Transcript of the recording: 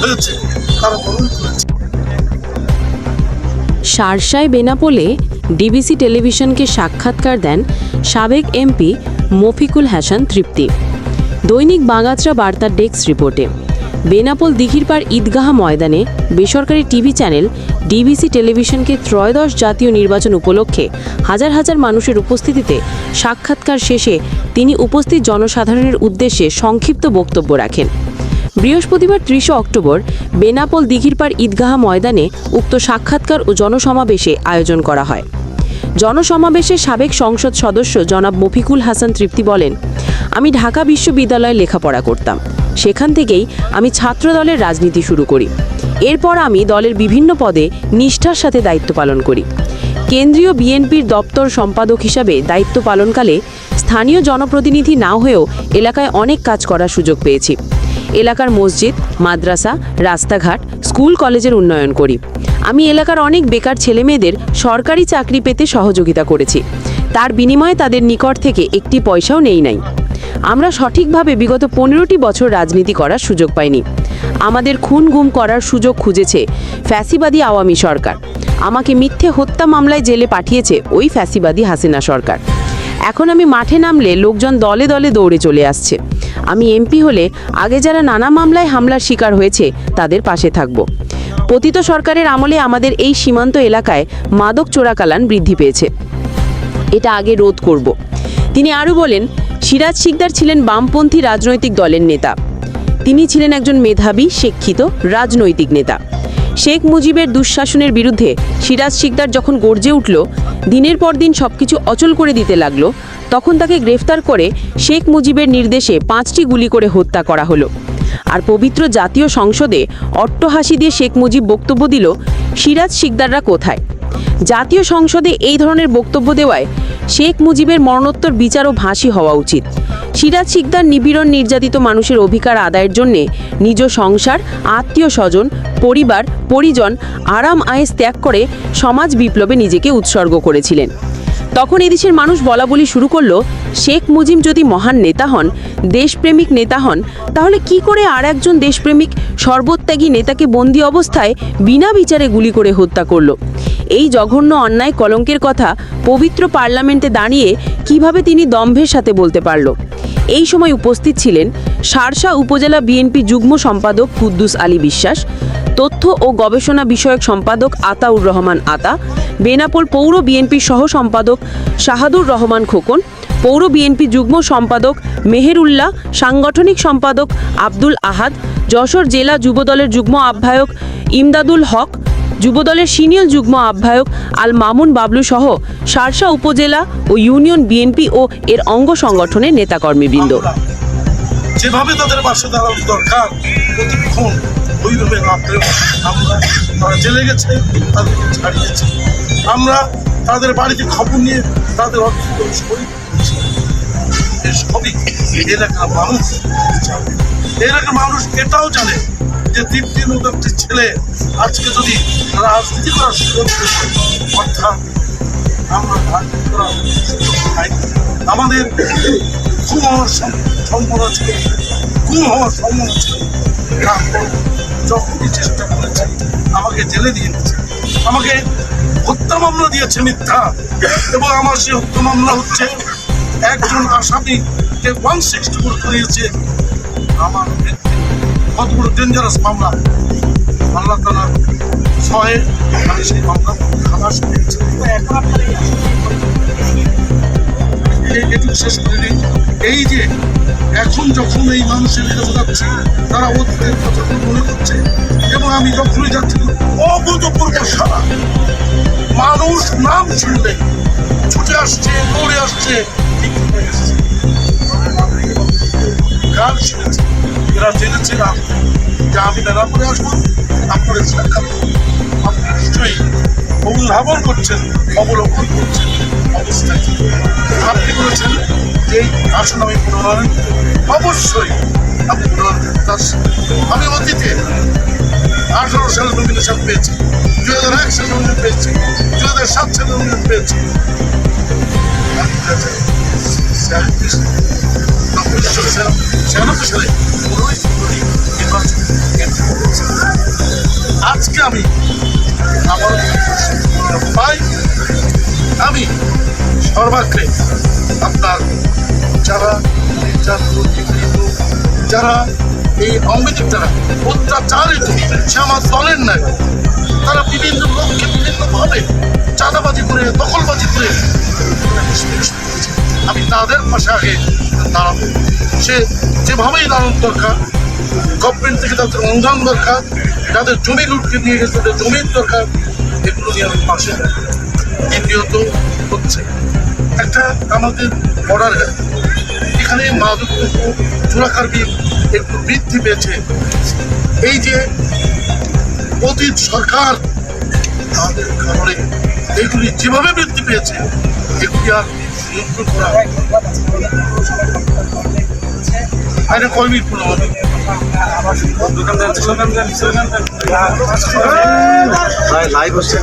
হয়েছে শার্শায় বেনাপোলে ডিবিসি টেলিভিশনকে সাক্ষাৎকার দেন সাবেক এমপি মফিকুল হাসান তৃপ্তি। দৈনিক বাগাত্রা বার্তার ডেস্ক রিপোর্টে। বেনাপোল দিঘিরপাড় ঈদগাহ ময়দানে বেসরকারি টিভি চ্যানেল ডিবিসি টেলিভিশনকে ত্রয়োদশ জাতীয় নির্বাচন উপলক্ষে হাজার হাজার মানুষের উপস্থিতিতে সাক্ষাৎকার শেষে তিনি উপস্থিত জনসাধারণের উদ্দেশ্যে সংক্ষিপ্ত বক্তব্য রাখেন। বৃহস্পতিবার ত্রিশে অক্টোবর বেনাপোল দিঘিরপাড় ঈদগাহ ময়দানে উক্ত সাক্ষাৎকার ও জনসমাবেশে আয়োজন করা হয়। জনসমাবেশে সাবেক সংসদ সদস্য জনাব মফিকুল হাসান তৃপ্তি বলেন, আমি ঢাকা বিশ্ববিদ্যালয়ে লেখাপড়া করতাম। সেখান থেকেই আমি ছাত্রদলের রাজনীতি শুরু করি। এরপর আমি দলের বিভিন্ন পদে নিষ্ঠার সাথে দায়িত্ব পালন করি। কেন্দ্রীয় বিএনপির দপ্তর সম্পাদক হিসাবে দায়িত্ব পালনকালে স্থানীয় জনপ্রতিনিধি না হয়েও এলাকায় অনেক কাজ করার সুযোগ পেয়েছি। এলাকার মসজিদ, মাদ্রাসা, রাস্তাঘাট, স্কুল, কলেজের উন্নয়ন করি। আমি এলাকার অনেক বেকার ছেলেমেয়েদের সরকারি চাকরি পেতে সহযোগিতা করেছি। তার বিনিময়ে তাদের নিকট থেকে একটি পয়সাও নেই নাই। আমরা সঠিকভাবে বিগত পনেরোটি বছর রাজনীতি করার সুযোগ পাইনি। আমাদের খুন গুম করার সুযোগ খুঁজেছে ফ্যাসিবাদী আওয়ামী সরকার। আমাকে মিথ্যে হত্যা মামলায় জেলে পাঠিয়েছে ওই ফ্যাসিবাদী হাসিনা সরকার। এখন আমি মাঠে নামলে লোকজন দলে দলে দৌড়ে চলে আসছে। আমি এমপি হলে আগে যারা নানা মামলায় হামলার শিকার হয়েছে, তাদের পাশে থাকব। পতিত সরকারের আমলে আমাদের এই সীমান্ত এলাকায় মাদক চোরাকালান বৃদ্ধি পেয়েছে। এটা আগে রোধ করব। তিনি আরও বলেন, সিরাজ শিকদার ছিলেন বামপন্থী রাজনৈতিক দলের নেতা। তিনি ছিলেন একজন মেধাবী, শিক্ষিত, রাজনৈতিক নেতা। শেখ মুজিবের দুঃশাসনের বিরুদ্ধে সিরাজ শিকদার যখন গর্জে উঠল, দিনের পর দিন সবকিছু অচল করে দিতে লাগল, তখন তাকে গ্রেফতার করে শেখ মুজিবের নির্দেশে পাঁচটি গুলি করে হত্যা করা হলো। আর পবিত্র জাতীয় সংসদে অট্টহাসি দিয়ে শেখ মুজিব বক্তব্য দিল, সিরাজ শিকদাররা কোথায়? জাতীয় সংসদে এই ধরনের বক্তব্য দেওয়ায় শেখ মুজিবের মরণোত্তর বিচার ও ভাসি হওয়া উচিত। সিরাজ শিকদার নিপীড়ন নির্যাতিত মানুষের অধিকার আদায়ের জন্যে নিজ সংসার, আত্মীয় স্বজন, পরিবার, পরিজন আরাম আয়েস ত্যাগ করে সমাজ বিপ্লবে নিজেকে উৎসর্গ করেছিলেন। তখন এদেশের মানুষ বলা বলি শুরু করল, শেখ মুজিব যদি মহান নেতা হন, দেশপ্রেমিক নেতা হন, তাহলে কি করে আর একজন দেশপ্রেমিক সর্বত্যাগী নেতাকে বন্দি অবস্থায় বিনা বিচারে গুলি করে হত্যা করল? এই জঘন্য অন্যায় কলঙ্কের কথা পবিত্র পার্লামেন্টে দাঁড়িয়ে কীভাবে তিনি দম্ভের সাথে বলতে পারল? এই সময় উপস্থিত ছিলেন সারসা উপজেলা বিএনপি যুগ্ম সম্পাদক কুদ্দুস আলী বিশ্বাস, তথ্য ও গবেষণা বিষয়ক সম্পাদক আতাউর রহমান আতা, বেনাপোল পৌর বিএনপির সহ সম্পাদক শাহাদুর রহমান খোকন, পৌর বিএনপি যুগ্ম সম্পাদক মেহেরুল্লাহ, সাংগঠনিক সম্পাদক আব্দুল আহাদ, যশোর জেলা যুবদলের যুগ্ম আহ্বায়ক ইমদাদুল হক যুবদলের সিনিয়র যুগ্ম আহ্বায়ক আল মামুন বাবলু সহ সারসা উপজেলা ও ইউনিয়ন বিএনপি ও এর অঙ্গ সংগঠনের নেতাকর্মীবৃন্দ। যেভাবে তাদের পাশে দাঁড়ানো দরকার, প্রতিক্ষণ ওইভাবে না আমরা তারা জেলে গেছে, তাদেরকে ছাড়িয়েছি। আমরা তাদের বাড়িতে খবর নিয়ে তাদের অর্থ শরীর সবই এলাকার মানুষ এলাকার মানুষ এটাও জানে যে নগর যে ছেলে, আজকে যদি রাজনীতি করার সুযোগ অর্থাৎ আমরা রাজনীতি করার সুযোগ পাইনি। আমাদের সম- সম্ভাবনা ছিল। খুন হওয়ার সম্ভাবনা ছিল। যখনই চেষ্টা করেছে, আমাকে জেলে দিয়ে দিয়েছে। আমাকে হত্যা মামলা দিয়েছে মিথ্যা। এবং আমার সেই হত্যা মামলা হচ্ছে একজন আসামিকে ওয়ান সিক্সটি করে করিয়েছে, আমার বিরুদ্ধে কত বড় ডেঞ্জারাস মামলা। আল্লাহ তালা সহে আমি সেই মামলা খালাস এই- এটুকু শেষ করে দিই। এই যে এখন যখন এই মানুষের কাছে যাচ্ছে তারা অতীতের কথা মনে করছে, এবং আমি যখনই যাচ্ছি, অভূতপূর্ব সারা নাম শুনলে ছুটে আসছে দৌড়ে আসছে। গান শুনেছে এরা জেনেছে না যে আমি বেনাপুরে আসব আপনাদের সাক্ষাৎ। আপনি নিশ্চয়ই অনুধাবন করছেন অবলম্বন করছেন অবস্থা আপনি বলেছেন যে আসন আমি পুনরায় অবশ্যই আপনি পুনরায় আমি অতীতে আঠারো সালে নমিনেশন পেয়েছি দুই হাজার এক সালে নমিনেশন পেয়েছি দুই হাজার সাত সালে নমিনেশন পেয়েছি দু। আজকে আমি আমার পাই আমি সর্বাগ্রে আপনার যারা যারা এই অম্বিদিক যারা অত্যাচারিত সে আমার দলের নাই তারা বিভিন্ন লোককে বিভিন্নভাবে চাঁদাবাজি করে, দখলবাজি করে। আমি তাদের পাশে আগে দাঁড়াবো সে যেভাবেই দাঁড়ানো দরকার গভর্নমেন্ট থেকে তাদের অনুদান দরকার যাদের জমি লুটকে নিয়ে গেছে, তাদের জমির দরকার, এগুলো নিয়ে আমি পাশে। দ্বিতীয়ত হচ্ছে একটা আমাদের বর্ডার এখানে মাদক চোরাকারবি একটু বৃদ্ধি পেয়েছে। এই যে অতীত সরকার তাদের কারণে এগুলি যেভাবে বৃদ্ধি পেয়েছে এগুলি আর নিয়ন্ত্রণ করা আরে কয় মিনিট হবে? লাইভ হচ্ছে।